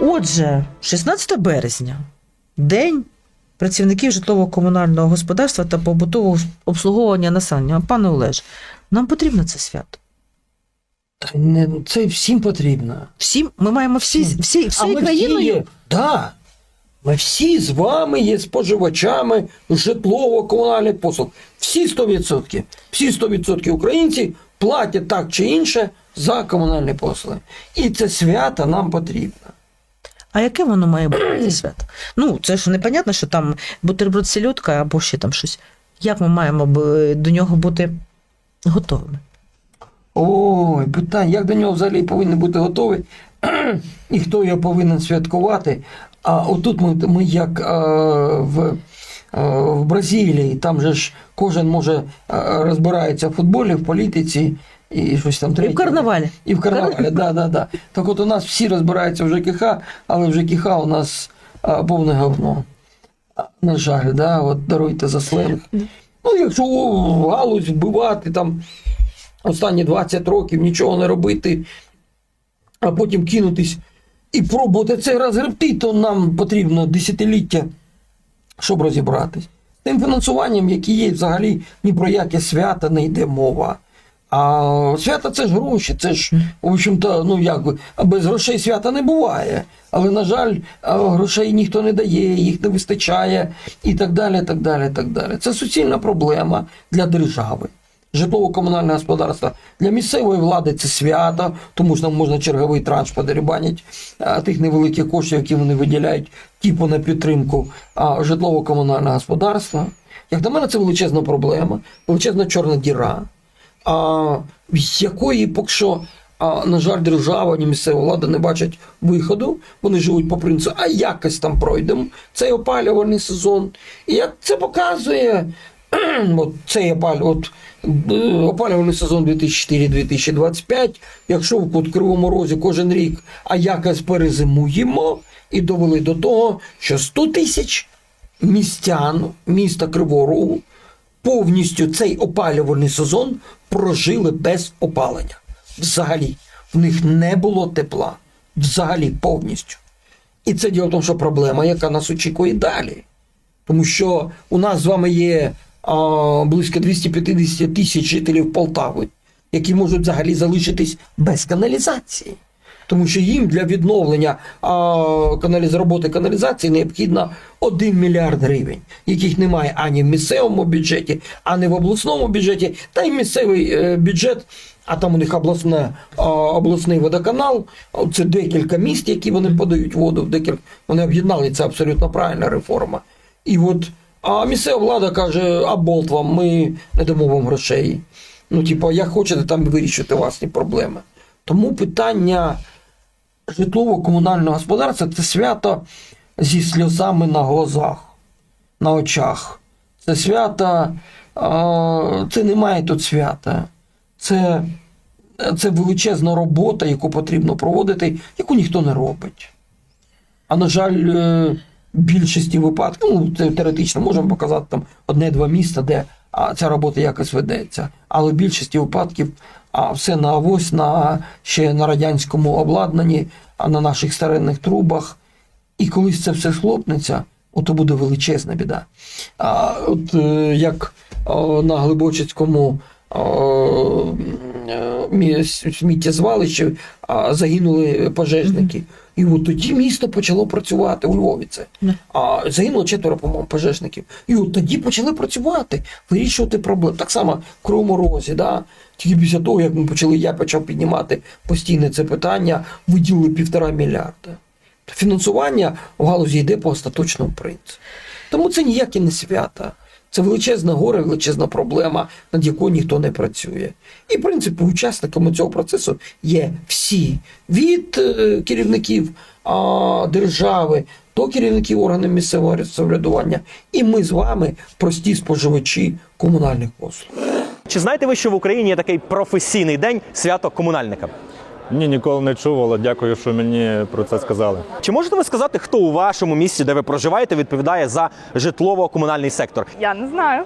Отже, 16 березня, день працівників житлово-комунального господарства та побутового обслуговування населення. Пане Олеж, нам потрібно це свято. Та не, це всім потрібно. Всім ми маємо всі, всі, а всією ми всі країною. є, да, ми всі з вами є споживачами житлово-комунальних послуг. Всі 100%. Всі 100% українців платять так чи інше за комунальні послуги. І це свято нам потрібно. А яке воно має бути це свято? Ну, це ж непонятно, що там бутерброд селедка або ще там щось. Як ми маємо до нього бути готовими? Ой, питання, як до нього взагалі повинні бути готові, і хто його повинен святкувати. А отут ми, ми як е, в, е, в Бразилії, там же ж кожен може е, розбирається в футболі, в політиці і щось там І в карнавалі. І в карнавалі, да, да, да. Так от у нас всі розбираються в ЖКХ, але в ЖКХ у нас а, повне говно. На жаль, да, от даруйте за сленг. Ну, якщо о, галузь вбивати там останні 20 років, нічого не робити, а потім кинутись і пробувати це розгребти, то нам потрібно десятиліття, щоб розібратись. Тим фінансуванням, яке є, взагалі ні про яке свято не йде мова. А свято це ж гроші, це ж, в общем-то, ну як без грошей свята не буває. Але, на жаль, грошей ніхто не дає, їх не вистачає і так далі. так далі, так далі. Це суцільна проблема для держави. Житлово-комунальне господарство для місцевої влади це свято, тому що там можна черговий транш подерибанять тих невеликих коштів, які вони виділяють, типу на підтримку житлово-комунального господарства. Як на мене, це величезна проблема, величезна чорна діра а, з якої поки що, а, на жаль, держава, ні місцева влада не бачать виходу. Вони живуть по принципу, а якось там пройдемо. Цей опалювальний сезон. І як це показує, от цей опаль, от, е, опалювальний сезон 2004-2025, якщо в Кут- Кривому Розі кожен рік, а якось перезимуємо, і довели до того, що 100 тисяч містян міста Кривого Рогу повністю цей опалювальний сезон прожили без опалення. Взагалі, в них не було тепла. Взагалі, повністю. І це діло в тому, що проблема, яка нас очікує далі. Тому що у нас з вами є а, близько 250 тисяч жителів Полтави, які можуть взагалі залишитись без каналізації. Тому що їм для відновлення каналіз, роботи каналізації необхідно 1 мільярд гривень, яких немає ані в місцевому бюджеті, ані в обласному бюджеті, та й місцевий е, бюджет. А там у них обласне, обласний водоканал, це декілька міст, які вони подають воду декілька. Вони об'єднали це абсолютно правильна реформа. І от а місцева влада каже: а болт вам, ми не дамо вам грошей. Ну, типу, як хочете там вирішити власні проблеми. Тому питання житлово-комунального господарства це свято зі сльозами на глазах, на очах. Це свято, це немає тут свята. Це, це величезна робота, яку потрібно проводити, яку ніхто не робить. А на жаль, е, в більшості випадків, ну, це теоретично можемо показати там одне-два міста, де а, ця робота якось ведеться. Але в більшості випадків а, все на авось, на ще на радянському обладнанні, а на наших старинних трубах. І колись це все схлопнеться, ото буде величезна біда. А, от е, як на Глибочицькому е, мі- сміттєзвалищі а, загинули пожежники. І от тоді місто почало працювати у Львові. Це. А, загинуло четверо, по-моєму, пожежників. І от тоді почали працювати, вирішувати проблеми. Так само в Кривому Розі, да? тільки після того, як ми почали, я почав піднімати постійно це питання, виділили півтора мільярда. Фінансування в галузі йде по остаточному принципу. Тому це ніякі не свята. Це величезне горе, величезна проблема, над якою ніхто не працює. І, в принципі, учасниками цього процесу є всі від е, керівників а, держави до керівників органів місцевого самоврядування. І ми з вами прості споживачі комунальних послуг. Чи знаєте ви, що в Україні є такий професійний день свято комунальника? Ні, ніколи не чув, але дякую, що мені про це сказали. Чи можете ви сказати, хто у вашому місті, де ви проживаєте, відповідає за житлово-комунальний сектор? Я не знаю.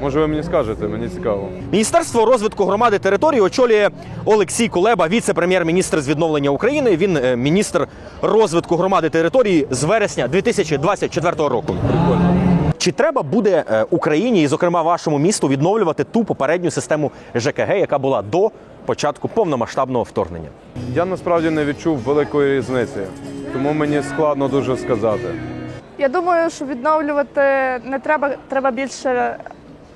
Може, ви мені скажете, мені цікаво. Міністерство розвитку громади території очолює Олексій Кулеба, віце-прем'єр-міністр з відновлення України. Він е, міністр розвитку громади території з вересня 2024 року. Прикольно. Чи треба буде е, Україні і, зокрема, вашому місту відновлювати ту попередню систему ЖКГ, яка була до початку повномасштабного вторгнення? Я насправді не відчув великої різниці, тому мені складно дуже сказати. Я думаю, що відновлювати не треба, треба більше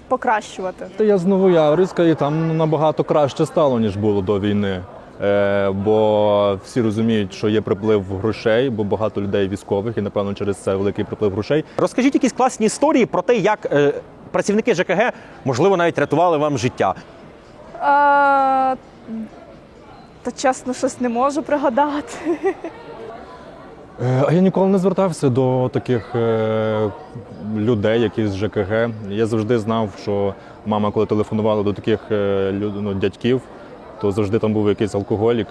покращувати. Та я з Новояврівська, і там набагато краще стало, ніж було до війни. Е, бо всі розуміють, що є приплив грошей, бо багато людей військових, і напевно через це великий приплив грошей. Розкажіть якісь класні історії про те, як е, працівники ЖКГ, можливо, навіть рятували вам життя. А, та чесно, щось не можу пригадати. Е, А я ніколи не звертався до таких е, людей, які з ЖКГ. Я завжди знав, що мама, коли телефонувала до таких е, люд- ну, дядьків, то завжди там був якийсь алкоголік,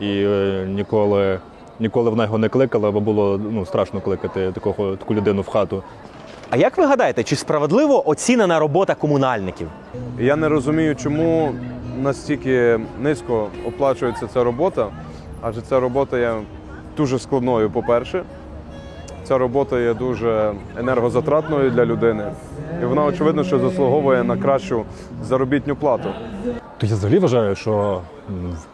і е, ніколи, ніколи вона його не кликала, бо було ну, страшно кликати такого, таку людину в хату. А як ви гадаєте, чи справедливо оцінена робота комунальників? Я не розумію, чому настільки низько оплачується ця робота, адже ця робота є дуже складною, по-перше. Ця робота є дуже енергозатратною для людини, і вона очевидно, що заслуговує на кращу заробітну плату. То я взагалі вважаю, що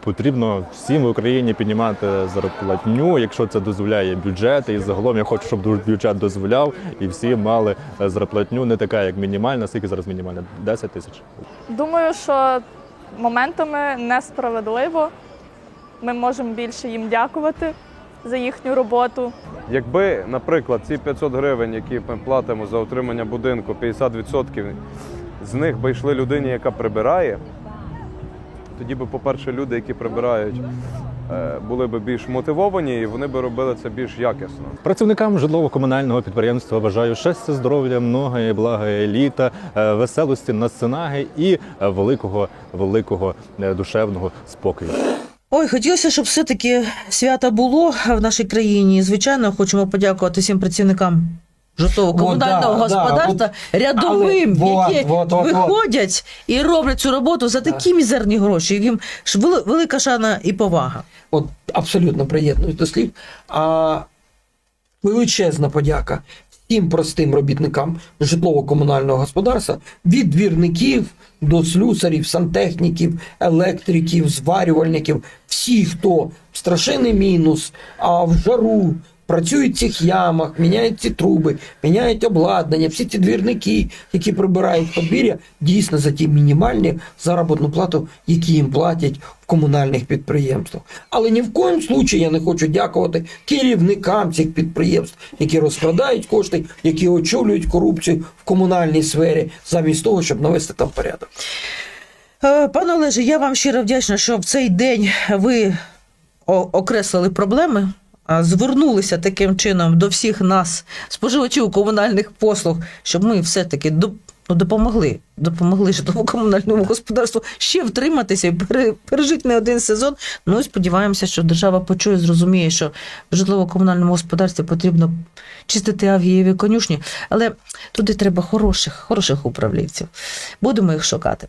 потрібно всім в Україні піднімати зарплатню, якщо це дозволяє бюджет. І загалом я хочу, щоб бюджет дозволяв, і всі мали е, зарплатню не така, як мінімальна. Скільки зараз мінімальна? 10 тисяч. Думаю, що моментами несправедливо. Ми можемо більше їм дякувати за їхню роботу. Якби, наприклад, ці 500 гривень, які ми платимо за отримання будинку, 50% з них би йшли людині, яка прибирає, тоді би, по-перше, люди, які прибирають, е, були б більш мотивовані і вони би робили це більш якісно. Працівникам житлово-комунального підприємства бажаю щастя, здоров'я, многої, блага літа, е, веселості, насценаги і е, великого, великого душевного спокою. Ой, хотілося, щоб все-таки свято було в нашій країні. Звичайно, хочемо подякувати всім працівникам житлово-комунального О, да, да, господарства, рядовим, але- які вот, вот, вот. виходять і роблять цю роботу за такі мізерні гроші. Їм ж велика шана і повага. От абсолютно приєднуюсь до слів. А величезна подяка всім простим робітникам житлово-комунального господарства від двірників до слюсарів, сантехніків, електриків, зварювальників, всі, хто в страшенний мінус, а в жару. Працюють в цих ямах, міняють ці труби, міняють обладнання, всі ці двірники, які прибирають подвір'я, дійсно за ті мінімальні заробітну плату, які їм платять в комунальних підприємствах. Але ні в коєму случаї я не хочу дякувати керівникам цих підприємств, які розкрадають кошти, які очолюють корупцію в комунальній сфері, замість того, щоб навести там порядок. Е, Пане Олеже, я вам щиро вдячна, що в цей день ви окреслили проблеми, звернулися таким чином до всіх нас, споживачів комунальних послуг, щоб ми все-таки ну, допомогли, допомогли житлово-комунальному господарству ще втриматися і пережити не один сезон. Ну і сподіваємося, що держава почує, зрозуміє, що в житлово-комунальному господарстві потрібно чистити авгієві конюшні, але туди треба хороших, хороших управлінців. Будемо їх шукати.